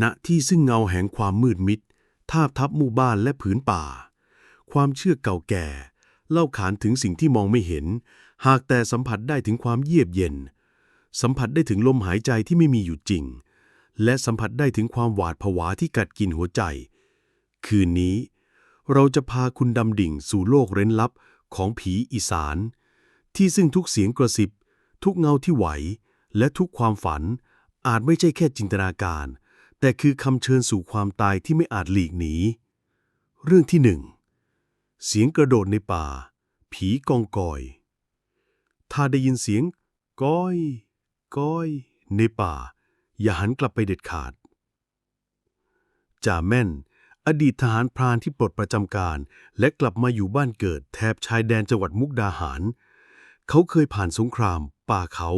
ณที่ซึ่งเงาแห่งความมืดมิดทาบทับหมู่บ้านและผืนป่า ความเชื่อเก่าแก่ เล่าขานถึงสิ่งที่มองไม่เห็น หากแต่สัมผัสได้ถึงความเยียบเย็น สัมผัสได้ถึงลมหายใจที่ไม่มีอยู่จริง และสัมผัสได้ถึงความหวาดผวาที่กัดกินหัวใจ คืนนี้ เราจะพาคุณดำดิ่งสู่โลกเร้นลับของผีอีสาน ที่ซึ่งทุกเสียงกระซิบ ทุกเงาที่ไหว และทุกความฝันอาจไม่ใช่แค่จินตนาการ แต่คือคำเชิญสู่ความตายที่ไม่อาจหลีกหนี เรื่องที่หนึ่ง เสียงกระโดดในป่า ผีกองกอย ถ้าได้ยินเสียงก้อย ก้อย ในป่า อย่าหันกลับไปเด็ดขาด จ่าแม่น อดีตทหารพรานที่ปลดประจำการ และกลับมาอยู่บ้านเกิดแถบชายแดนจังหวัดมุกดาหาร เขาเคยผ่านสงคราม ป่าเขา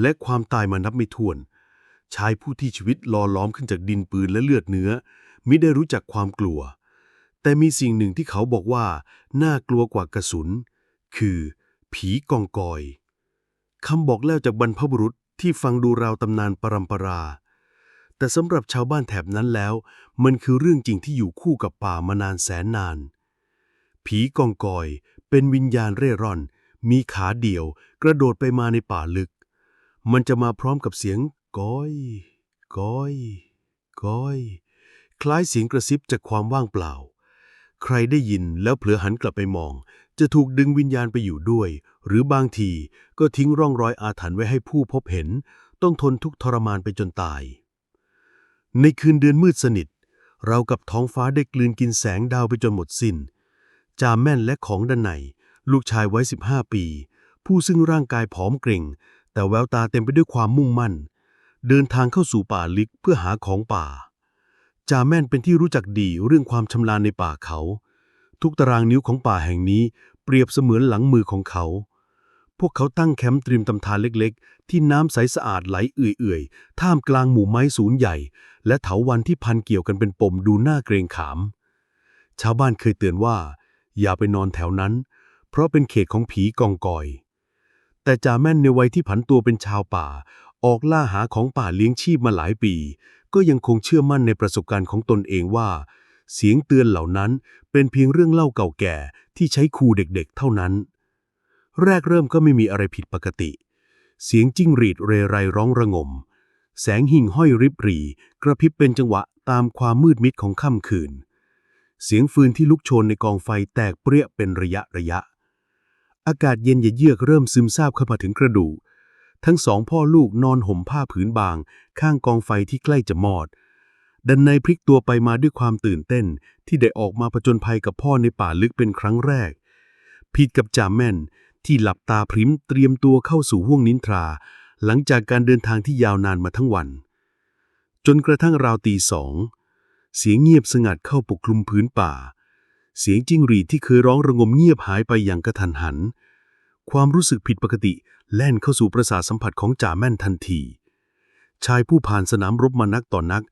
และความตายมานับไม่ถ้วน ชายผู้ที่ชีวิตล่อล้อมขึ้นจากดินปืนและเลือดเนื้อ มิได้รู้จักความกลัว แต่มีสิ่งหนึ่งที่เขาบอกว่า น่ากลัวกว่ากระสุน คือ ผีกองกอยคำบอกเล่าจากบรรพบุรุษที่ฟังดูราวตำนานปรำปรา แต่สำหรับชาวบ้านแถบนั้นแล้ว มันคือเรื่องจริงที่อยู่คู่กับป่ามานานแสนนาน ผีกองกอยเป็นวิญญาณเร่ร่อน มีขาเดี่ยว กระโดดไปมาในป่าลึก มันจะมาพร้อมกับเสียง ก้อยก้อยก้อยคล้ายเสียงกระซิบจากความว่างเปล่า ใครได้ยินแล้วเผลอหันกลับไปมอง จะถูกดึงวิญญาณไปอยู่ด้วย หรือบางทีก็ทิ้งร่องรอยอาถรรพ์ไว้ให้ผู้พบเห็น ต้องทนทุกทรมานไปจนตาย ในคืนเดือนมืดสนิท เรากับท้องฟ้าได้กลืนกินแสงดาวไปจนหมดสิน้น จาแม่นและของดันไหนลูกชายไว้ 15 ปี ผู้ซึ่งร่างกายผอมเกร็ง แต่แววตาเต็มไปด้วยความมุ่งมั่น เดินทางเข้าสู่ป่าลึกเพื่อหาของป่า จาแม่นเป็นที่รู้จักดีเรื่องความชำนาญในป่าเขา ทุกตารางนิ้วของป่าแห่งนี้เปรียบเสมือนหลังมือของเขา พวกเขาตั้งแคมป์เตรียมตำทานเล็กๆ ที่น้ำใสสะอาดไหลเอื่อยๆ ท่ามกลางหมู่ไม้สูงใหญ่ และเถาวันที่พันเกี่ยวกันเป็นปมดูน่าเกรงขาม ชาวบ้านเคยเตือนว่า อย่าไปนอนแถวนั้น เพราะเป็นเขตของผีกองกอยแต่จ่าแม่นในวัยที่ผันตัวเป็นชาวป่า ออกล่าหาของป่าเลี้ยงชีพมาหลายปี ก็ยังคงเชื่อมั่นในประสบการณ์ของตนเองว่า เสียงเตือนเหล่านั้นเป็นเพียงเรื่องเล่าเก่าแก่ที่ใช้คูเด็กๆ เท่านั้น แรกเริ่มก็ไม่มีอะไรผิดปกติ เสียงจิ้งหรีดเรไรร้องระงม แสงหิ่งห้อยริบหรี กระพริบเป็นจังหวะตามความมืดมิดของค่ำคืน เสียงฟืนที่ลุกโชนในกองไฟแตกเปรี้ยเป็นระยะระยะ อากาศเย็นเยือกเริ่มซึมซาบเข้ามาถึงกระดูก ทั้งสองพ่อลูกนอนห่มผ้าผืนบาง ข้างกองไฟที่ใกล้จะมอด ดันในพลิกตัวไปมาด้วยความตื่นเต้น ที่ได้ออกมาผจญภัยกับพ่อในป่าลึกเป็นครั้งแรก ผิดกับจ่าแม่นที่หลับตาพริมเตรียมตัวเข้าสู่ห้วงนินทรา หลังจากการเดินทางที่ยาวนานมาทั้งวัน จนกระทั่งราวตีสองเสียงเงียบสงัดเข้าปกคลุมพื้นป่า เสียงจิ้งหรีดที่เคยร้องระงมเงียบหายไปอย่างกระทันหัน ความรู้สึกผิดปกติแล่นเข้าสู่ประสาทสัมผัสของจ่าแม่นทันที ชายผู้ผ่านสนามรบมานักต่อนนัก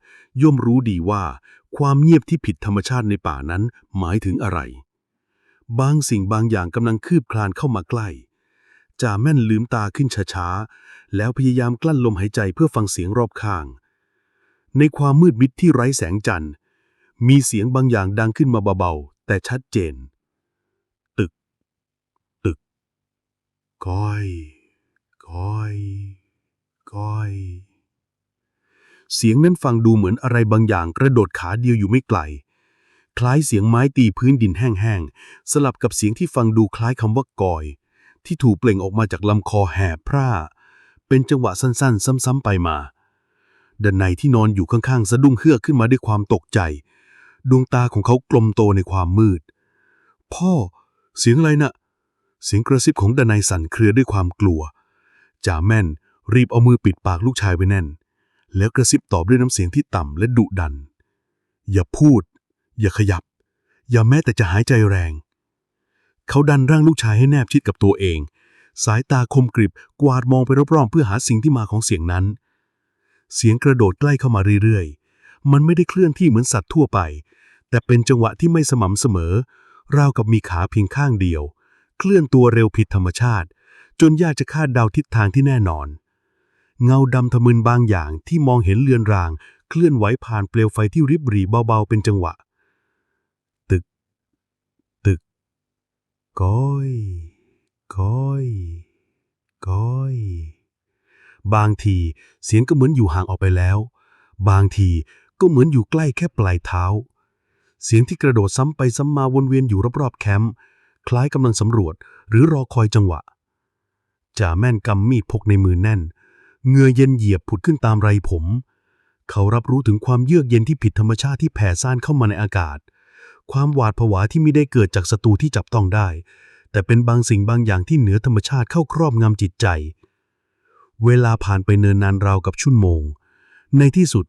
ย่อมรู้ดีว่า ความเงียบที่ผิดธรรมชาติในป่านั้นหมายถึงอะไร บางสิ่งบางอย่างกำลังคืบคลานเข้ามาใกล้จ่าแม่นลืมตาขึ้นช้าๆ แล้วพยายามกลั้นลมหายใจเพื่อฟังเสียงรอบข้าง ในความมืดมิดที่ไร้แสงจันทร์ มีเสียงบางอย่างดังขึ้นมาเบาๆ แต่ชัดเจน ตึก ตึก ก้อย ก้อย ก้อย เสียงนั้นฟังดูเหมือนอะไรบางอย่างกระโดดขาเดียวอยู่ไม่ไกล คล้ายเสียงไม้ตีพื้นดินแห้งๆ สลับกับเสียงที่ฟังดูคล้ายคำว่ากอย ที่ถูกเปล่งออกมาจากลำคอแหบพร่า เป็นจังหวะสั้นๆ ซ้ำๆไปมาดันในที่นอนอยู่ข้างๆ สะดุ้งเฮือกขึ้นมาด้วยความตกใจ ดวงตาของเขากลมโตในความมืด พ่อ เสียงอะไรนะ่ะ เสียงกระซิบของดนายสั่นเครือด้วยความกลัว จ่าแม่นรีบเอามือปิดปากลูกชายไว้แน่น แล้วกระซิบตอบด้วยน้ำเสียงที่ต่ำและดุดัน อย่าพูด อย่าขยับ อย่าแม้แต่จะหายใจแรง เขาดันร่างลูกชายให้แนบชิดกับตัวเอง สายตาคมกริบกวาดมองไปรอบๆเพื่อหาสิ่งที่มาของเสียงนั้น เสียงกระโดดใกล้เข้ามาเรื่อยๆ มันไม่ได้เคลื่อนที่เหมือนสัตว์ทั่วไป แต่เป็นจังหวะที่ไม่สม่ำเสมอ ราวกับมีขาเพียงข้างเดียว เคลื่อนตัวเร็วผิดธรรมชาติ จนยากจะคาดเดาทิศทางที่แน่นอน เงาดำทะมึนบางอย่างที่มองเห็นเลือนราง เคลื่อนไหวผ่านเปลวไฟที่ริบหรี่เบาๆเป็นจังหวะ ตึก ตึก ก้อย ก้อย ก้อย บางทีเสียงก็เหมือนอยู่ห่างออกไปแล้ว บางทีก็เหมือนอยู่ใกล้แค่ปลายเท้า เสียงที่กระโดดซ้ำไปซ้ำมาวนเวียนอยู่รอบๆแคมป์ คล้ายกำลังสำรวจ หรือรอคอยจังหวะจ่าแม่นกำมีดพกในมือแน่นเงือเย็นเหยียบผุดขึ้นตามไรผม เขารับรู้ถึงความเยือกเย็นที่ผิดธรรมชาติที่แผ่ซ่านเข้ามาในอากาศ ความหวาดผวาที่ไม่ได้เกิดจากศัตรูที่จับต้องได้ แต่เป็นบางสิ่งบางอย่างที่เหนือธรรมชาติเข้าครอบงำจิตใจ เวลาผ่านไปเนินนานราวกับชั่วโมง ในที่สุด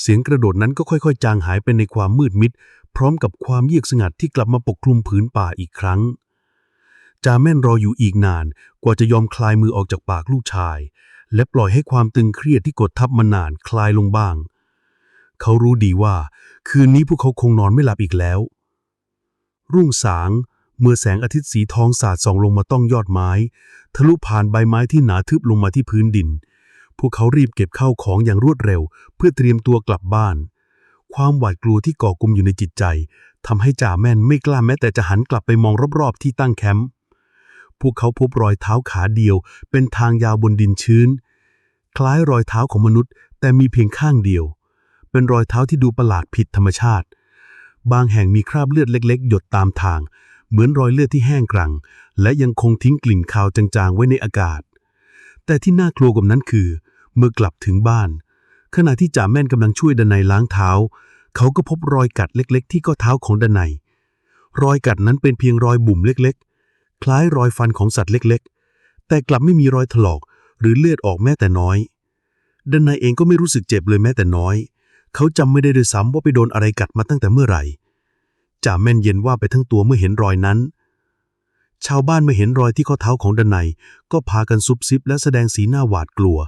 เสียงกระโดดนั้นก็ค่อยๆ จางหายไปในความมืดมิด พร้อมกับความเยียกสงัดที่กลับมาปกคลุมผืนป่าอีกครั้ง จาแม่นรออยู่อีกนานกว่าจะยอมคลายมือออกจากปากลูกชาย และปล่อยให้ความตึงเครียดที่กดทับมานานคลายลงบ้าง เขารู้ดีว่า คืนนี้พวกเขาคงนอนไม่หลับอีกแล้ว รุ่งสางเมื่อแสงอาทิตย์สีทองสาดส่องลงมาต้องยอดไม้ ทะลุผ่านใบไม้ที่หนาทึบลงมาที่พื้นดิน พวกเขารีบเก็บข้าวของอย่างรวดเร็ว เพื่อเตรียมตัวกลับบ้าน ความหวาดกลัวที่ก่อกุมอยู่ในจิตใจทำให้จ่าแม่นไม่กล้าแม้แต่จะหันกลับไปมองรอบๆที่ตั้งแคมป์พวกเขาพบรอยเท้าขาเดียว เป็นทางยาวบนดินชื้น คล้ายรอยเท้าของมนุษย์ แต่มีเพียงข้างเดียว เป็นรอยเท้าที่ดูประหลาดผิดธรรมชาติ บางแห่งมีคราบเลือดเล็ก ๆ หยดตามทาง เหมือนรอยเลือดที่แห้งกรัง และยังคงทิ้งกลิ่นคาวจางๆ ไว้ในอากาศ แต่ที่น่ากลัวกว่านั้นคือ เมื่อกลับถึงบ้าน ขณะที่จ่าแม่นกำลังช่วยดนัยล้างเท้า เขาก็พบรอยกัดเล็ก ๆ ที่ข้อเท้าของดนัยรอยกัดนั้นเป็นเพียงรอยบุ่มเล็ก ๆ คล้ายรอยฟันของสัตว์เล็ก ๆ แต่กลับไม่มีรอยถลอกหรือเลือดออกแม้แต่น้อยดนัยเองก็ไม่รู้สึกเจ็บเลยแม้แต่น้อย เขาจำไม่ได้ด้วยซ้ำว่าไปโดนอะไรกัดมาตั้งแต่เมื่อไหร่จ่าแม่นเย็นว่าไปทั้งตัวเมื่อเห็นรอยนั้น ชาวบ้านเมื่อเห็นรอยที่ข้อเท้าของดนัยก็พากันซุบซิบและแสดงสีหน้าหวาดกลัว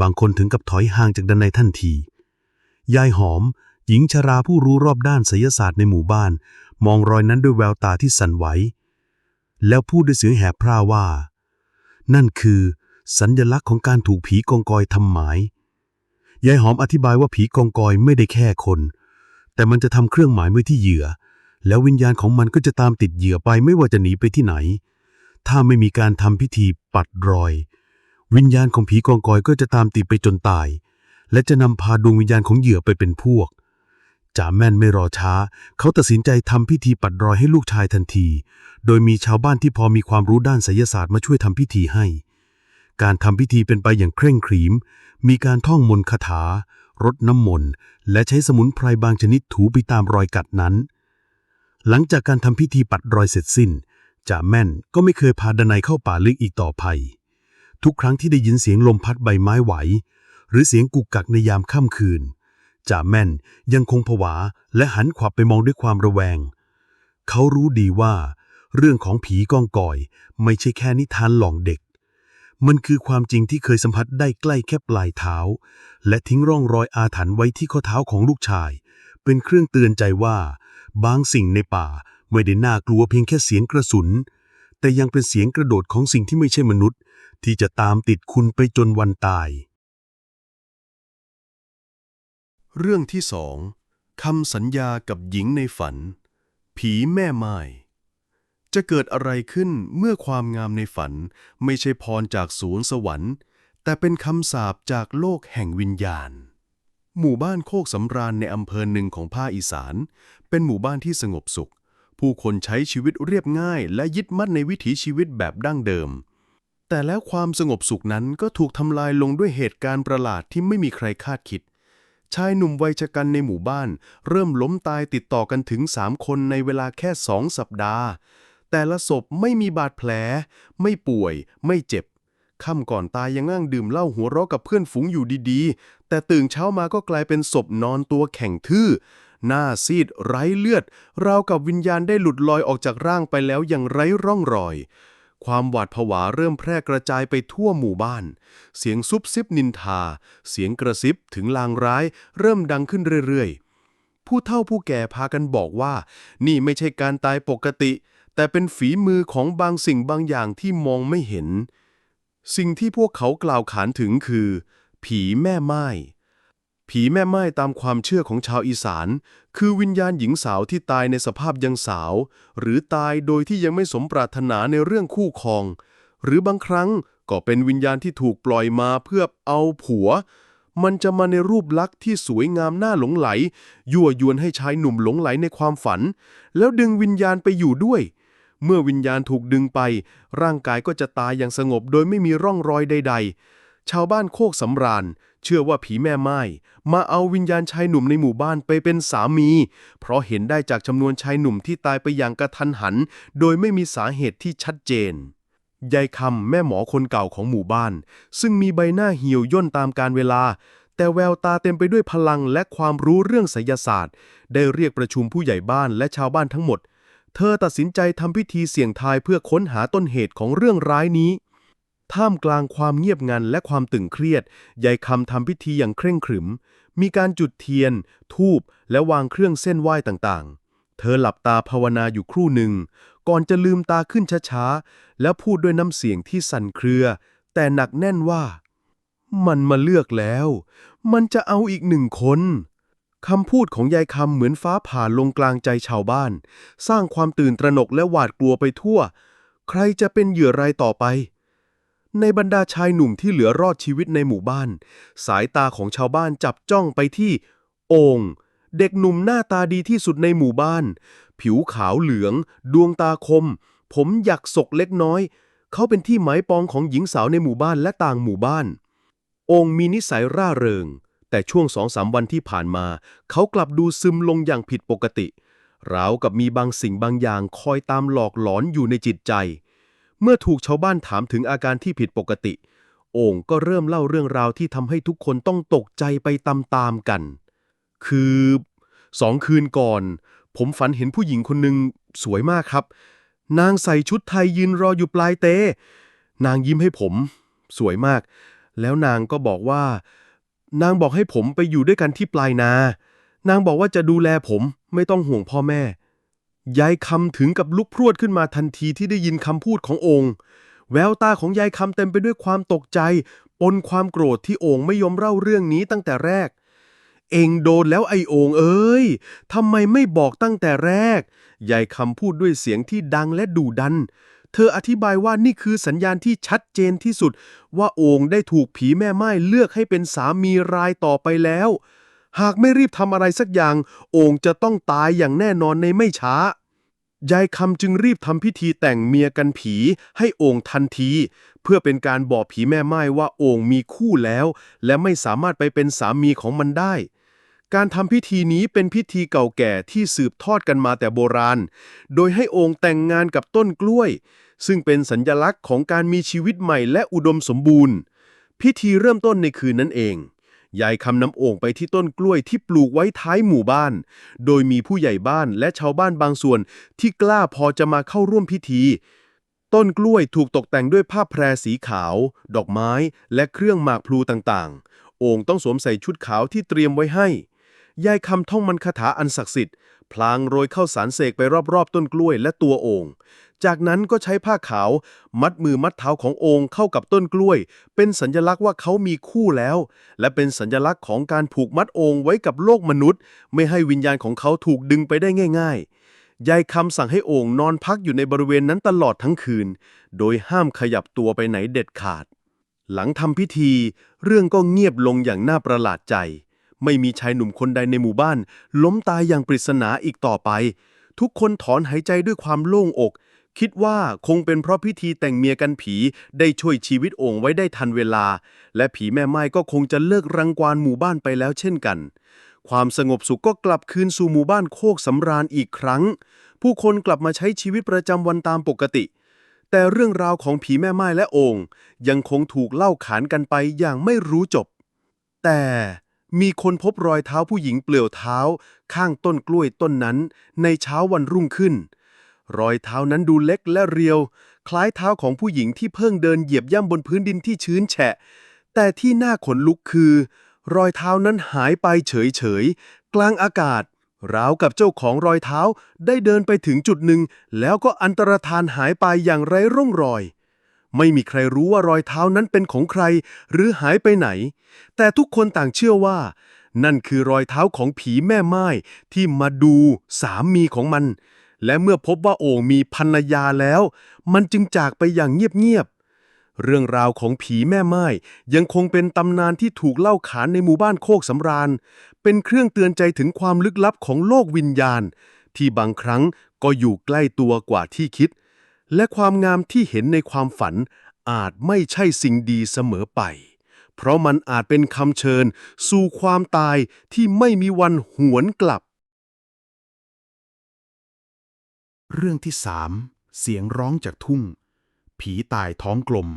บางคนถึงกับถอยห่างจากดนัยทันที ยายหอม หญิงชราผู้รู้รอบด้านไสยศาสตร์ในหมู่บ้าน มองรอยนั้นด้วยแววตาที่สั่นไหว แล้วพูดด้วยเสียงแหบพร่าว่า นั่นคือ สัญญลักษณ์ของการถูกผีกองกอยทำหมาย ยายหอมอธิบายว่าผีกองกอยไม่ได้แค่คน แต่มันจะทำเครื่องหมายไว้ที่เหยื่อ แล้ววิญญาณของมันก็จะตามติดเหยื่อไปไม่ว่าจะหนีไปที่ไหน ถ้าไม่มีการทำพิธีปัดรอย วิญญาณของผีกองกอยก็จะตามติดไปจนตาย และจะนำพาดวงวิญญาณของเหยื่อไปเป็นพวก จ่าแม่นไม่รอช้า เขาตัดสินใจทำพิธีปัดรอยให้ลูกชายทันที โดยมีชาวบ้านที่พอมีความรู้ด้านไสยศาสตร์มาช่วยทำพิธีให้ การทำพิธีเป็นไปอย่างเคร่งขรีม มีการท่องมนต์คาถารดน้ำมนต์และใช้สมุนไพรบางชนิดถูไปตามรอยกัดนั้น หลังจากการทำพิธีปัดรอยเสร็จสิ้นจ่าแม่นก็ไม่เคยพาดนัยเข้าป่าลึกอีกต่อไป ทุกครั้งที่ได้ยินเสียงลมพัดใบไม้ไหว หรือเสียงกุกกักในยามค่ำคืน จ่าแม่นยังคงผวาและหันขวับไปมองด้วยความระแวง เขารู้ดีว่า เรื่องของผีก้องก่อย ไม่ใช่แค่นิทานหลอกเด็ก มันคือความจริงที่เคยสัมผัสได้ใกล้แค่ปลายเท้า และทิ้งร่องรอยอาถรรพ์ไว้ที่ข้อเท้าของลูกชาย เป็นเครื่องเตือนใจว่า บางสิ่งในป่าไม่ได้น่ากลัวเพียงแค่เสียงกระสุน แต่ยังเป็นเสียงกระโดดของสิ่งที่ไม่ใช่มนุษย์ ที่จะตามติดคุณไปจนวันตาย เรื่องที่สองคำสัญญากับหญิงในฝัน ผีแม่ไม้จะเกิดอะไรขึ้นเมื่อความงามในฝันไม่ใช่พรจากสวนสวรรค์ แต่เป็นคำสาปจากโลกแห่งวิญญาณ หมู่บ้านโคกสำราญในอำเภอหนึ่งของภาคอีสาน เป็นหมู่บ้านที่สงบสุข ผู้คนใช้ชีวิตเรียบง่าย และยึดมั่นในวิถีชีวิตแบบดั้งเดิม แต่แล้วความสงบสุขนั้นก็ถูกทำลายลงด้วยเหตุการณ์ประหลาดที่ไม่มีใครคาดคิด ชายหนุ่มวัยชะกันในหมู่บ้าน เริ่มล้มตายติดต่อกันถึงสามคนในเวลาแค่สองสัปดาห์ แต่ละศพไม่มีบาดแผล ไม่ป่วย ไม่เจ็บค่ำก่อนตายยังนั่งดื่มเหล้าหัวเราะกับเพื่อนฝูงอยู่ดีๆ แต่ตื่นเช้ามาก็กลายเป็นศพนอนตัวแข็งทื่อ หน้าซีดไร้เลือด ราวกับวิญญาณได้หลุดลอยออกจากร่างไปแล้วอย่างไร้ร่องรอย ความหวาดผวาเริ่มแพร่กระจายไปทั่วหมู่บ้าน เสียงซุบซิบนินทา เสียงกระซิบถึงลางร้าย เริ่มดังขึ้นเรื่อยๆ ผู้เฒ่าผู้แก่พากันบอกว่า นี่ไม่ใช่การตายปกติ แต่เป็นฝีมือของบางสิ่งบางอย่างที่มองไม่เห็น สิ่งที่พวกเขากล่าวขานถึงคือ ผีแม่ไม้ ผีแม่ไม้ตามความเชื่อของชาวอีสาน คือวิญญาณหญิงสาวที่ตายในสภาพยังสาว หรือตายโดยที่ยังไม่สมปรารถนาในเรื่องคู่ครอง หรือบางครั้งก็เป็นวิญญาณที่ถูกปล่อยมาเพื่อเอาผัว มันจะมาในรูปลักษณ์ที่สวยงามน่าหลงไหล ยั่วยวนให้ชายหนุ่มหลงไหลในความฝัน แล้วดึงวิญญาณไปอยู่ด้วย เมื่อวิญญาณถูกดึงไป ร่างกายก็จะตายอย่างสงบโดยไม่มีร่องรอยใด ๆ ชาวบ้านโคกสำราญ เชื่อว่าผีแม่ไม้มาเอาวิญญาณชายหนุ่มในหมู่บ้านไปเป็นสามี เพราะเห็นได้จากจำนวนชายหนุ่มที่ตายไปอย่างกระทันหัน โดยไม่มีสาเหตุที่ชัดเจนยายคำแม่หมอคนเก่าของหมู่บ้าน ซึ่งมีใบหน้าเหี่ยวย่นตามการเวลา แต่แววตาเต็มไปด้วยพลังและความรู้เรื่องไสยศาสตร์ ได้เรียกประชุมผู้ใหญ่บ้านและชาวบ้านทั้งหมด เธอตัดสินใจทำพิธีเสี่ยงทายเพื่อค้นหาต้นเหตุของเรื่องร้ายนี้ ท่ามกลางความเงียบงันและความตึงเครียด ยายคำทำพิธีอย่างเคร่งขรึม มีการจุดเทียน ทูบและวางเครื่องเส้นไหว้ต่างๆ เธอหลับตาภาวนาอยู่ครู่หนึ่ง ก่อนจะลืมตาขึ้นช้าๆ แล้วพูดด้วยน้ำเสียงที่สั่นเครือ แต่หนักแน่นว่า มันมาเลือกแล้ว มันจะเอาอีกหนึ่งคนคำพูดของยายคำเหมือนฟ้าผ่าลงกลางใจชาวบ้าน สร้างความตื่นตระหนกและหวาดกลัวไปทั่ว ใครจะเป็นเหยื่อรายต่อไป ในบรรดาชายหนุ่มที่เหลือรอดชีวิตในหมู่บ้าน สายตาของชาวบ้านจับจ้องไปที่โองค์เด็กหนุ่มหน้าตาดีที่สุดในหมู่บ้าน ผิวขาวเหลือง ดวงตาคม ผมหยักศกเล็กน้อย เขาเป็นที่หมายปองของหญิงสาวในหมู่บ้านและต่างหมู่บ้าน องค์มีนิสัยร่าเริง แต่ช่วงสองสามวันที่ผ่านมา เขากลับดูซึมลงอย่างผิดปกติ ราวกับมีบางสิ่งบางอย่างคอยตามหลอกหลอนอยู่ในจิตใจ เมื่อถูกชาวบ้านถามถึงอาการที่ผิดปกติ โอ่งก็เริ่มเล่าเรื่องราวที่ทำให้ทุกคนต้องตกใจไปตามๆกัน คือสองคืนก่อน ผมฝันเห็นผู้หญิงคนหนึ่งสวยมากครับ นางใส่ชุดไทยยืนรออยู่ปลายเต นางยิ้มให้ผม สวยมาก แล้วนางก็บอกว่า นางบอกให้ผมไปอยู่ด้วยกันที่ปลายนา นางบอกว่าจะดูแลผมไม่ต้องห่วงพ่อแม่ ยายคำถึงกับลุกพรวดขึ้นมาทันทีที่ได้ยินคำพูดขององค์ แววตาของยายคำเต็มไปด้วยความตกใจ ปนความโกรธที่องค์ไม่ยอมเล่าเรื่องนี้ตั้งแต่แรก เองโดนแล้วไอองเอ้ยทำไมไม่บอกตั้งแต่แรก ยายคำพูดด้วยเสียงที่ดังและดุดัน เธออธิบายว่านี่คือสัญญาณที่ชัดเจนที่สุด ว่าองได้ถูกผีแม่ไม้เลือกให้เป็นสามีรายต่อไปแล้ว หากไม่รีบทำอะไรสักอย่าง โองจะต้องตายอย่างแน่นอนในไม่ช้า ยายคำจึงรีบทำพิธีแต่งเมียกันผีให้โองทันที เพื่อเป็นการบอกผีแม่ไม้ว่าโองมีคู่แล้ว และไม่สามารถไปเป็นสามีของมันได้การทำพิธีนี้เป็นพิธีเก่าแก่ที่สืบทอดกันมาแต่โบราณ โดยให้องค์แต่งงานกับต้นกล้วย ซึ่งเป็นสัญญลักษณ์ของการมีชีวิตใหม่และอุดมสมบูรณ์ พิธีเริ่มต้นในคืนนั้นเอง ยายคำนำโอ่งไปที่ต้นกล้วยที่ปลูกไว้ท้ายหมู่บ้าน โดยมีผู้ใหญ่บ้านและชาวบ้านบางส่วนที่กล้าพอจะมาเข้าร่วมพิธี ต้นกล้วยถูกตกแต่งด้วยผ้าแพรสีขาว ดอกไม้ และเครื่องหมากพลูต่างๆ โอ่งต้องสวมใส่ชุดขาวที่เตรียมไว้ให้ ยายคำท่องมันคาถาอันศักดิ์สิทธิ์ พลางโรยเข้าสารเสกไปรอบๆ ต้นกล้วยและตัวโอ่ง จากนั้นก็ใช้ผ้าขาว มัดมือมัดเท้าขององค์เข้ากับต้นกล้วย เป็นสัญลักษณ์ว่าเขามีคู่แล้ว และเป็นสัญลักษณ์ของการผูกมัดองค์ไว้กับโลกมนุษย์ ไม่ให้วิญญาณของเขาถูกดึงไปได้ง่าย ๆ ยายคำสั่งให้องค์นอนพักอยู่ในบริเวณนั้นตลอดทั้งคืน โดยห้ามขยับตัวไปไหนเด็ดขาด หลังทำพิธี เรื่องก็เงียบลงอย่างน่าประหลาดใจ ไม่มีชายหนุ่มคนใดในหมู่บ้าน ล้มตายอย่างปริศนาอีกต่อไป ทุกคนถอนหายใจด้วยความโล่งอก คิดว่าคงเป็นเพราะพิธีแต่งเมียกันผีได้ช่วยชีวิตโอ่งไว้ได้ทันเวลา และผีแม่ไม้ก็คงจะเลิกรังควานหมู่บ้านไปแล้วเช่นกัน ความสงบสุขก็กลับคืนสู่หมู่บ้านโคกสำราญอีกครั้ง ผู้คนกลับมาใช้ชีวิตประจำวันตามปกติ แต่เรื่องราวของผีแม่ไม้และโอ่งยังคงถูกเล่าขานกันไปอย่างไม่รู้จบ แต่มีคนพบรอยเท้าผู้หญิงเปลี่ยวเท้า ข้างต้นกล้วยต้นนั้น ในเช้าวันรุ่งขึ้น รอยเท้านั้นดูเล็กและเรียว คล้ายเท้าของผู้หญิงที่เพิ่งเดินเหยียบย่ำบนพื้นดินที่ชื้นแฉะ แต่ที่น่าขนลุกคือ รอยเท้านั้นหายไปเฉยๆ กลางอากาศ ราวกับเจ้าของรอยเท้าได้เดินไปถึงจุดหนึ่ง แล้วก็อันตรธานหายไปอย่างไร้ร่องรอย ไม่มีใครรู้ว่ารอยเท้านั้นเป็นของใคร หรือหายไปไหน แต่ทุกคนต่างเชื่อว่า นั่นคือรอยเท้าของผีแม่ไม้ที่มาดูสามีของมัน และเมื่อพบว่าโอ่งมีภรรยาแล้ว มันจึงจากไปอย่างเงียบๆ เรื่องราวของผีแม่ไม้ยังคงเป็นตำนานที่ถูกเล่าขานในหมู่บ้านโคกสำราญ เป็นเครื่องเตือนใจถึงความลึกลับของโลกวิญญาณ ที่บางครั้งก็อยู่ใกล้ตัวกว่าที่คิด และความงามที่เห็นในความฝันอาจไม่ใช่สิ่งดีเสมอไป เพราะมันอาจเป็นคำเชิญ สู่ความตายที่ไม่มีวันหวนกลับ เรื่องที่สามเสียงร้องจากทุ่ง ผีตายท้องกลม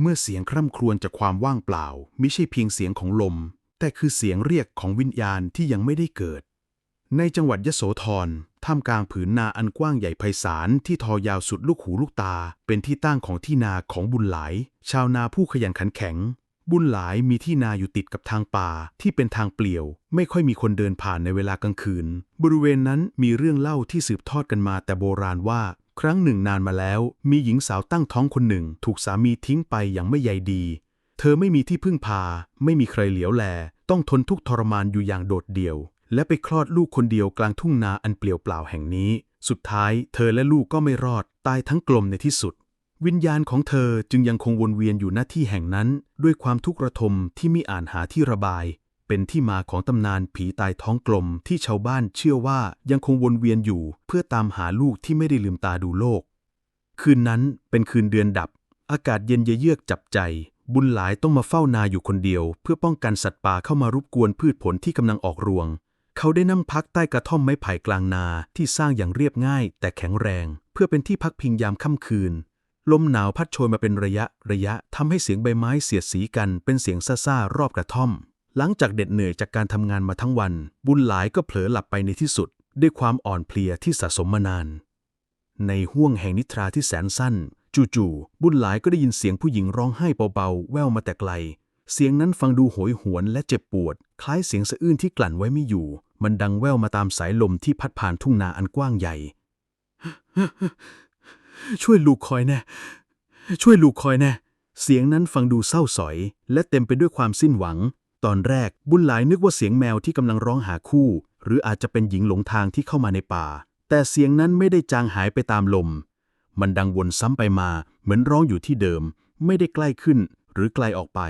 เมื่อเสียงคร่ำครวญจากความว่างเปล่า ไม่ใช่เพียงเสียงของลม แต่คือเสียงเรียกของวิญญาณที่ยังไม่ได้เกิด ในจังหวัดยโสธรท่ามกลางผืนนาอันกว้างใหญ่ไพศาลที่ทอยาวสุดลูกหูลูกตา เป็นที่ตั้งของที่นาของบุญหลาย ชาวนาผู้ขยันขันแข็ง บุญหลายมีที่นาอยู่ติดกับทางป่าที่เป็นทางเปลี่ยว ไม่ค่อยมีคนเดินผ่านในเวลากลางคืน บริเวณนั้นมีเรื่องเล่าที่สืบทอดกันมาแต่โบราณว่า ครั้งหนึ่งนานมาแล้ว มีหญิงสาวตั้งท้องคนหนึ่ง ถูกสามีทิ้งไปอย่างไม่ใยดี เธอไม่มีที่พึ่งพา ไม่มีใครเหลียวแล ต้องทนทุกทรมานอยู่อย่างโดดเดี่ยว และไปคลอดลูกคนเดียวกลางทุ่งนาอันเปลี่ยวเปล่าแห่งนี้ สุดท้าย เธอและลูกก็ไม่รอด ตายทั้งกลมในที่สุด วิญญาณของเธอจึงยังคงวนเวียนอยู่หน้าที่แห่งนั้น ด้วยความทุกข์ระทมที่มิอ่าจหาที่ระบาย เป็นที่มาของตำนานผีตายท้องกลมที่ชาวบ้านเชื่อว่ายังคงวนเวียนอยู่เพื่อตามหาลูกที่ไม่ได้ลืมตาดูโลก คืนนั้นเป็นคืนเดือนดับ อากาศเย็นเยือกจับใจ บุญหลายต้องมาเฝ้านาอยู่คนเดียว เพื่อป้องกันสัตว์ป่าเข้ามารบกวนพืชผลที่กำลังออกรวง เขาได้นั่งพักใต้กระท่อมไม้ไผ่กลางนาที่สร้างอย่างเรียบง่าย แต่แข็งแรง เพื่อเป็นที่พักพิงยามค่ำคืน ลมหนาวพัดโชยมาเป็นระยะระยะทำให้เสียงใบไม้เสียดสีกันเป็นเสียงซ่าๆรอบกระท่อม หลังจากเด็ดเหนื่อยจากการทำงานมาทั้งวัน บุญหลายก็เผลอหลับไปในที่สุด ด้วยความอ่อนเพลียที่สะสมมานาน ในห้วงแห่งนิทราที่แสนสั้น จู่ๆบุญหลายก็ได้ยินเสียงผู้หญิงร้องไห้เบาๆ แว่วมาแต่ไกล เสียงนั้นฟังดูโหยหวนและเจ็บปวด คล้ายเสียงสะอื้นที่กลั่นไว้ไม่อยู่ มันดังแว่วมาตามสายลมที่พัดผ่านทุ่งนาอันกว้างใหญ่ ช่วยลูกคอยแน่ ช่วยลูกคอยแน่ เสียงนั้นฟังดูเศร้าสอย และเต็มไปด้วยความสิ้นหวัง ตอนแรกบุญหลายนึกว่าเสียงแมวที่กำลังร้องหาคู่ หรืออาจจะเป็นหญิงหลงทางที่เข้ามาในป่า แต่เสียงนั้นไม่ได้จางหายไปตามลม มันดังวนซ้ำไปมา เหมือนร้องอยู่ที่เดิม ไม่ได้ใกล้ขึ้น หรือไกลออกไป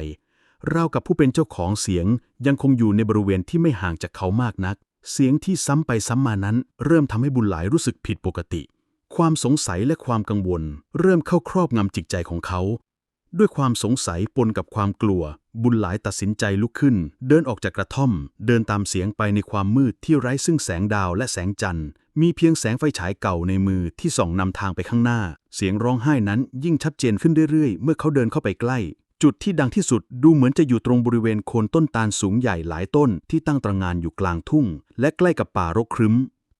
ราวกับผู้เป็นเจ้าของเสียงยังคงอยู่ในบริเวณที่ไม่ห่างจากเขามากนัก เสียงที่ซ้ำไปซ้ำมานั้น เริ่มทำให้บุญหลายรู้สึกผิดปกติ ความสงสัยและความกังวล เริ่มเข้าครอบงำจิตใจของเขา ด้วยความสงสัยปนกับความกลัว บุญหลายตัดสินใจลุกขึ้น เดินออกจากกระท่อม เดินตามเสียงไปในความมืดที่ไร้ซึ่งแสงดาวและแสงจันทร์ มีเพียงแสงไฟฉายเก่าในมือที่ส่องนำทางไปข้างหน้า เสียงร้องไห้นั้นยิ่งชัดเจนขึ้นเรื่อยๆ เมื่อเขาเดินเข้าไปใกล้ จุดที่ดังที่สุดดูเหมือนจะอยู่ตรงบริเวณโคนต้นตาลสูงใหญ่หลายต้นที่ตั้งตระงานอยู่กลางทุ่ง และใกล้กับป่ารกครึ้ม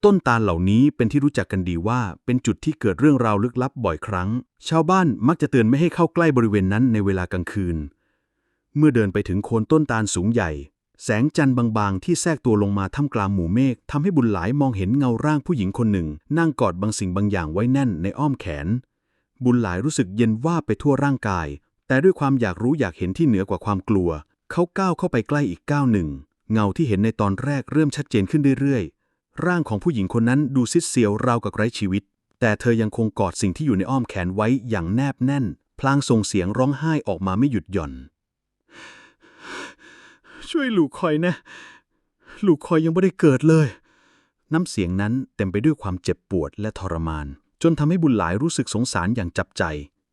ต้นตาลเหล่านี้เป็นที่รู้จักกันดีว่าเป็นจุดที่เกิดเรื่องราวลึกลับบ่อยครั้ง ชาวบ้านมักจะเตือนไม่ให้เข้าใกล้บริเวณนั้นในเวลากลางคืน เมื่อเดินไปถึงโคนต้นตาลสูงใหญ่ แสงจันทร์บางๆ ที่แทรกตัวลงมาท่ามกลางหมู่เมฆทำให้บุญหลายมองเห็นเงาร่างผู้หญิงคนหนึ่ง นั่งกอดบางสิ่งบางอย่างไว้แน่นในอ้อมแขน บุญหลายรู้สึกเย็นว่าไปทั่วร่างกาย แต่ด้วยความอยากรู้อยากเห็นที่เหนือกว่าความกลัว เขาก้าวเข้าไปใกล้อีกก้าวหนึ่ง เงาที่เห็นในตอนแรกเริ่มชัดเจนขึ้นเรื่อยๆ ร่างของผู้หญิงคนนั้นดูซิดเซียวราวกับไร้ชีวิต แต่เธอยังคงกอดสิ่งที่อยู่ในอ้อมแขนไว้อย่างแนบแน่น พลางส่งเสียงร้องไห้ออกมาไม่หยุดหย่อน ช่วยลูกคอยนะ ลูกคอยยังไม่ได้เกิดเลย น้ำเสียงนั้นเต็มไปด้วยความเจ็บปวดและทรมาน จนทำให้บุญหลายรู้สึกสงสารอย่างจับใจ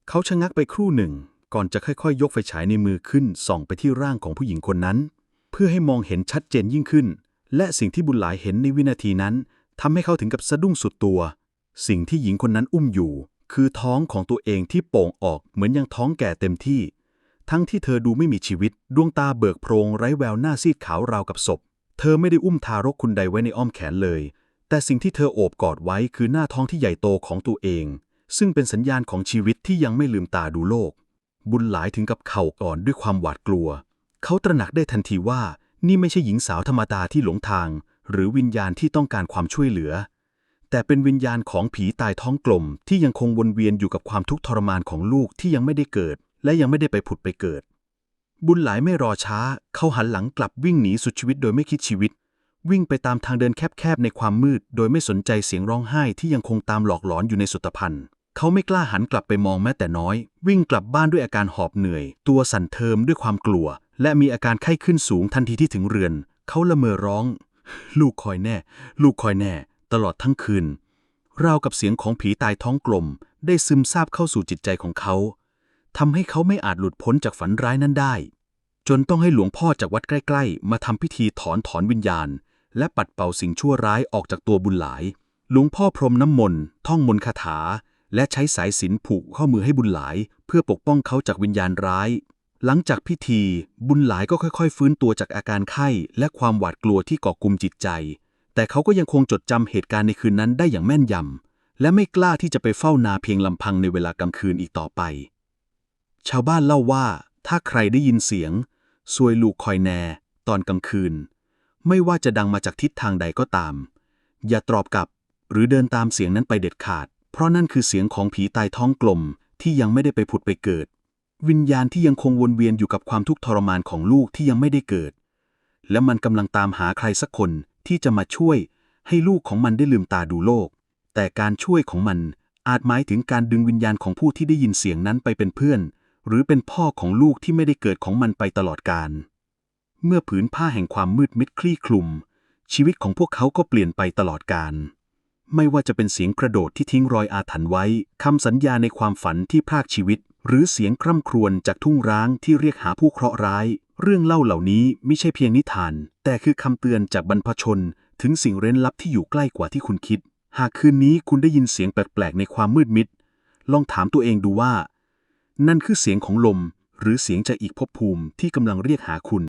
เขาชะงักไปครู่หนึ่ง ก่อนจะค่อยๆยกไฟฉายในมือขึ้นส่องไปที่ร่างของผู้หญิงคนนั้น เพื่อให้มองเห็นชัดเจนยิ่งขึ้น และสิ่งที่บุญหลายเห็นในวินาทีนั้นทำให้เขาถึงกับสะดุ้งสุดตัว สิ่งที่หญิงคนนั้นอุ้มอยู่ คือท้องของตัวเองที่โป่งออกเหมือนยังท้องแก่เต็มที่ ทั้งที่เธอดูไม่มีชีวิต ดวงตาเบิกโพรงไร้แววหน้าซีดขาวราวกับศพ เธอไม่ได้อุ้มทารกคุณใดไว้ในอ้อมแขนเลย แต่สิ่งที่เธอโอบกอดไว้คือหน้าท้องที่ใหญ่โตของตัวเอง ซึ่งเป็นสัญญาณของชีวิตที่ยังไม่ลืมตาดูโลก บุญหลายถึงกับเข่าก่อนด้วยความหวาดกลัว เขาตระหนักได้ทันทีว่า นี่ไม่ใช่หญิงสาวธรรมดาที่หลงทาง หรือวิญญาณที่ต้องการความช่วยเหลือ แต่เป็นวิญญาณของผีตายท้องกลม ที่ยังคงวนเวียนอยู่กับความทุกข์ทรมานของลูกที่ยังไม่ได้เกิด และยังไม่ได้ไปผุดไปเกิด บุญหลายไม่รอช้า เขาหันหลังกลับวิ่งหนีสุดชีวิตโดยไม่คิดชีวิต วิ่งไปตามทางเดินแคบๆในความมืด โดยไม่สนใจเสียงร้องไห้ที่ยังคงตามหลอกหลอนอยู่ในสุตภัณฑ์ เขาไม่กล้าหันกลับไปมองแม้แต่น้อย วิ่งกลับบ้านด้วยอาการหอบเหนื่อย ตัวสั่นเทิมด้วยความกลัว และมีอาการไข้ขึ้นสูงทันทีที่ถึงเรือน เขาละเมอร้อง ลูกคอยแน่ ลูกคอยแน่ ตลอดทั้งคืนราวกับเสียงของผีตายท้องกลม ได้ซึมซาบเข้าสู่จิตใจของเขาทำให้เขาไม่อาจหลุดพ้นจากฝันร้ายนั้นได้ จนต้องให้หลวงพ่อจากวัดใกล้ ๆ มาทำพิธีถอนถอนวิญญาณ และปัดเป่าสิ่งชั่วร้ายออกจากตัวบุญหลาย หลวงพ่อพรมน้ำมนต์ท่องมนต์คาถา และใช้สายสินผูกข้อมือให้บุญหลาย เพื่อปกป้องเขาจากวิญญาณร้าย หลังจากพิธี บุญหลายก็ค่อยๆ ฟื้นตัวจากอาการไข้ และความหวาดกลัวที่ก่อกลุมจิตใจ แต่เขาก็ยังคงจดจำเหตุการณ์ในคืนนั้นได้อย่างแม่นยำและไม่กล้าที่จะไปเฝ้านาเพียงลำพังในเวลากลางคืนอีกต่อไป ชาวบ้านเล่าว่า ถ้าใครได้ยินเสียงซวยลูกคอยแน ตอนกลางคืน ไม่ว่าจะดังมาจากทิศทางใดก็ตาม อย่าตรอบกลับ หรือเดินตามเสียงนั้นไปเด็ดขาด เพราะนั่นคือเสียงของผีตายท้องกลมที่ยังไม่ได้ไปผุดไปเกิด วิญญาณที่ยังคงวนเวียนอยู่กับความทุกข์ทรมานของลูกที่ยังไม่ได้เกิด และมันกำลังตามหาใครสักคนที่จะมาช่วย ให้ลูกของมันได้ลืมตาดูโลก แต่การช่วยของมันอาจหมายถึงการดึงวิญญาณของผู้ที่ได้ยินเสียงนั้นไปเป็นเพื่อน หรือเป็นพ่อของลูกที่ไม่ได้เกิดของมันไปตลอดกาลเมื่อผืนผ้าแห่งความมืดมิดคลี่คลุม ชีวิตของพวกเขาก็เปลี่ยนไปตลอดกาล ไม่ว่าจะเป็นเสียงกระโดดที่ทิ้งรอยอาถรรพ์ไว้ คำสัญญาในความฝันที่พรากชีวิต หรือเสียงคร่ำครวญจากทุ่งร้างที่เรียกหาผู้เคราะห์ร้าย เรื่องเล่าเหล่านี้ไม่ใช่เพียงนิทาน แต่คือคำเตือนจากบรรพชน ถึงสิ่งเร้นลับที่อยู่ใกล้กว่าที่คุณคิด หากคืนนี้คุณได้ยินเสียงแปลกๆในความมืดมิด ลองถามตัวเองดูว่า นั่นคือเสียงของลม หรือเสียงจากอีกภพภูมิที่กำลังเรียกหาคุณ